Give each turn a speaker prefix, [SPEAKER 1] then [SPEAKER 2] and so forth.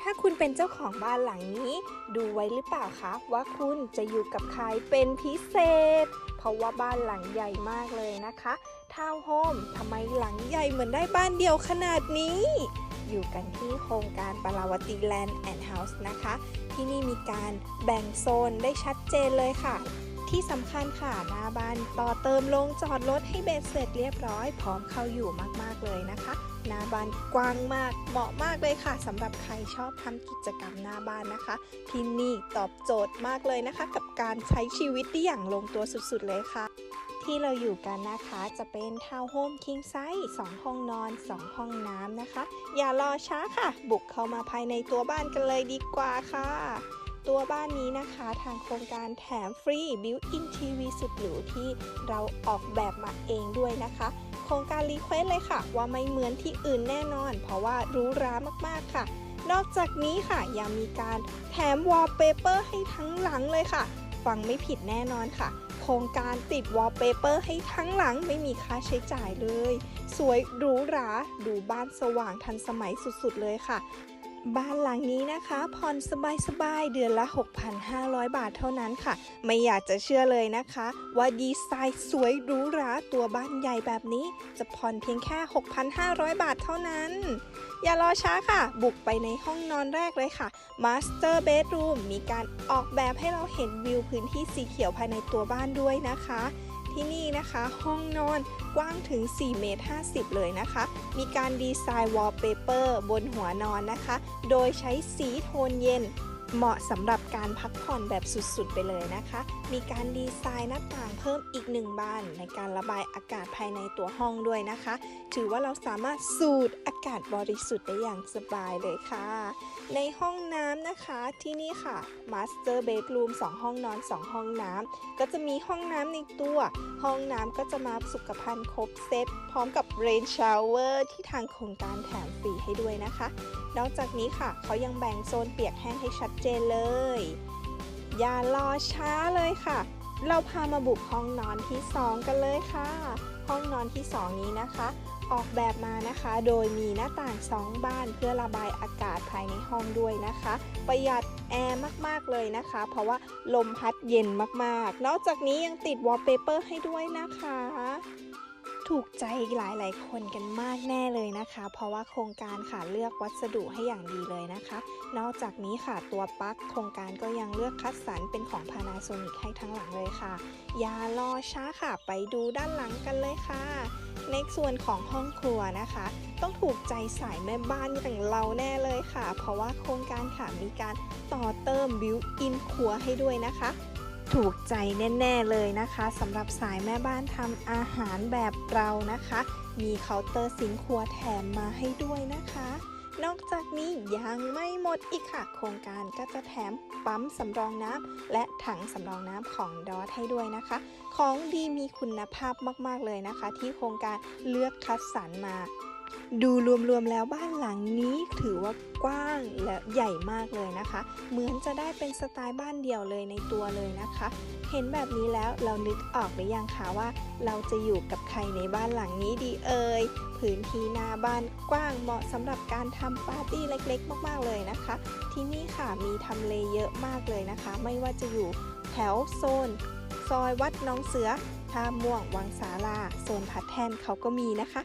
[SPEAKER 1] ถ้าคุณเป็นเจ้าของบ้านหลังนี้ ดูไว้หรือเปล่าคะว่าคุณจะอยู่กับใครเป็นพิเศษ เพราะว่าบ้านหลังใหญ่มากเลยนะคะทาวน์โฮมทำไมหลังใหญ่เหมือนได้บ้านเดียวขนาดนี้ อยู่กันที่โครงการปราวตีแลนด์แอนด์เฮาส์นะคะ ที่นี่มีการแบ่งโซนได้ชัดเจนเลยค่ะ ที่สำคัญค่ะหน้าบ้านต่อเติมลงจอดรถให้เบ็ดเสร็จเรียบร้อย พร้อมเข้าอยู่มากๆเลยนะคะหน้าบ้านกว้างมากเหมาะมากเลยค่ะสำหรับใครชอบทำกิจกรรมหน้าบ้านนะคะ ที่นี่ตอบโจทย์มากเลยนะคะ กับการใช้ชีวิตได้อย่างลงตัวสุดๆเลยค่ะ ที่เราอยู่กันนะคะจะเป็นทาวน์โฮมคิงไซส์2ห้องนอน 2 ห้องน้ำนะคะ อย่ารอช้าค่ะ บุกเข้ามาภายในตัวบ้านกันเลยดีกว่าค่ะ ตัวบ้านนี้นะคะทางโครงการแถมฟรีบิวอินทีวีสุดหรูที่เราออกแบบมาเองด้วยนะคะ โครงการรีเควสเลยค่ะ ว่าไม่เหมือนที่อื่นแน่นอน เพราะว่าหรู้รามากๆค่ะ นอกจากนี้ค่ะยังมีการแถมวอลเปเปอร์ให้ทั้งหลังเลยค่ะ ฟังไม่ผิดแน่นอนค่ะโครงการติดวอลเปเปอร์ให้ทั้งหลังไม่มีค่าใช้จ่ายเลย สวยหรูหราดูบ้านสว่างทันสมัยสุดๆเลยค่ะ บ้านหลังนี้นะคะผ่อนสบายๆเดือนละ 6,500 บาทเท่านั้นค่ะ ไม่อยากจะเชื่อเลยนะคะ ว่าดีไซน์สวยหรูหราตัวบ้านใหญ่แบบนี้ จะผ่อนเพียงแค่ 6,500 บาทเท่านั้น อย่ารอช้าค่ะ บุกไปในห้องนอนแรกเลยค่ะ Master Bedroom มีการออกแบบให้เราเห็นวิวพื้นที่สีเขียวภายในตัวบ้านด้วยนะคะ ที่นี่นะคะ ห้องนอนกว้างถึง 4 เมตร 50 เลยนะคะ มีการดีไซน์วอลเปเปอร์บนหัวนอนนะคะ โดยใช้สีโทนเย็น เหมาะสำหรับการพักผ่อนแบบสุดๆ ไปเลยนะคะ มีการดีไซน์หน้าต่างเพิ่มอีกหนึ่งบานในการระบายอากาศภายในตัวห้องด้วยนะคะ ถือว่าเราสามารถสูดอากาศบริสุทธิ์ได้อย่างสบายเลยค่ะ ในห้องน้ำนะคะที่นี่ค่ะ Master Bedroom 2 ห้องนอน 2 ห้องน้ำก็จะมีห้องน้ำในตัว ห้องน้ำก็จะมาสุขภัณฑ์ครบเซตพร้อมกับ Rain Shower ที่ทางโครงการแถมฟรีให้ด้วยนะคะ นอกจากนี้ค่ะเขายังแบ่งโซนเปียกแห้งให้ชัดเจนเลย อย่ารอช้าเลยค่ะ เราพามาบุกห้องนอนที่ 2 กันเลยค่ะ ห้องนอนที่ 2 นี้นะคะ ออกแบบมานะคะ โดยมีหน้าต่าง 2บานเพื่อระบายอากาศภายในห้องด้วยนะคะ ประหยัดแอร์มากๆเลยนะคะ เพราะว่าลมพัดเย็นมากๆ นอกจากนี้ยังติดวอลเปเปอร์ให้ด้วยนะคะ ถูกใจหลาย ๆ คนกันมากแน่เลยนะคะ เพราะว่าโครงการค่ะเลือกวัสดุให้อย่างดีเลยนะคะ นอกจากนี้ค่ะตัวปลั๊กโครงการก็ยังเลือกคัดสรรเป็นของ Panasonic ให้ทั้งหลังเลยค่ะ อย่ารอช้าค่ะไปดูด้านหลังกันเลยค่ะ ในส่วนของห้องครัวนะคะ ต้องถูกใจสายแม่บ้านอย่างเราแน่เลยค่ะ เพราะว่าโครงการค่ะมีการต่อเติมบิวอินครัวให้ด้วยนะคะ ถูกใจแน่ๆเลยนะคะสำหรับสายแม่บ้านทำอาหารแบบเรานะคะ มีเคาน์เตอร์ซิงค์ครัวแถมมาให้ด้วยนะคะ นอกจากนี้ยังไม่หมดอีกค่ะ โครงการก็จะแถมปั๊มสำรองน้ำและถังสำรองน้ำของดอทให้ด้วยนะคะ ของดีมีคุณภาพมากๆเลยนะคะ ที่โครงการเลือกคัดสรรมา ดูรวมๆแล้วบ้านหลังนี้ถือว่ากว้างและใหญ่มากเลยนะคะ เหมือนจะได้เป็นสไตล์บ้านเดี่ยวเลยในตัวเลยนะคะ เห็นแบบนี้แล้วเรานึกออกหรือยังคะว่า เราจะอยู่กับใครในบ้านหลังนี้ดีเอ่ยพื้นที่หน้าบ้านกว้างเหมาะสำหรับการทำปาร์ตี้เล็กๆ มากๆเลยนะคะ ที่นี่ค่ะมีทำเลเยอะมากเลยนะคะ ไม่ว่าจะอยู่แถวโซน ซอยวัดน้องเสือท่าม่วงวังสาลาโซนพัดแทนเขาก็มีนะคะ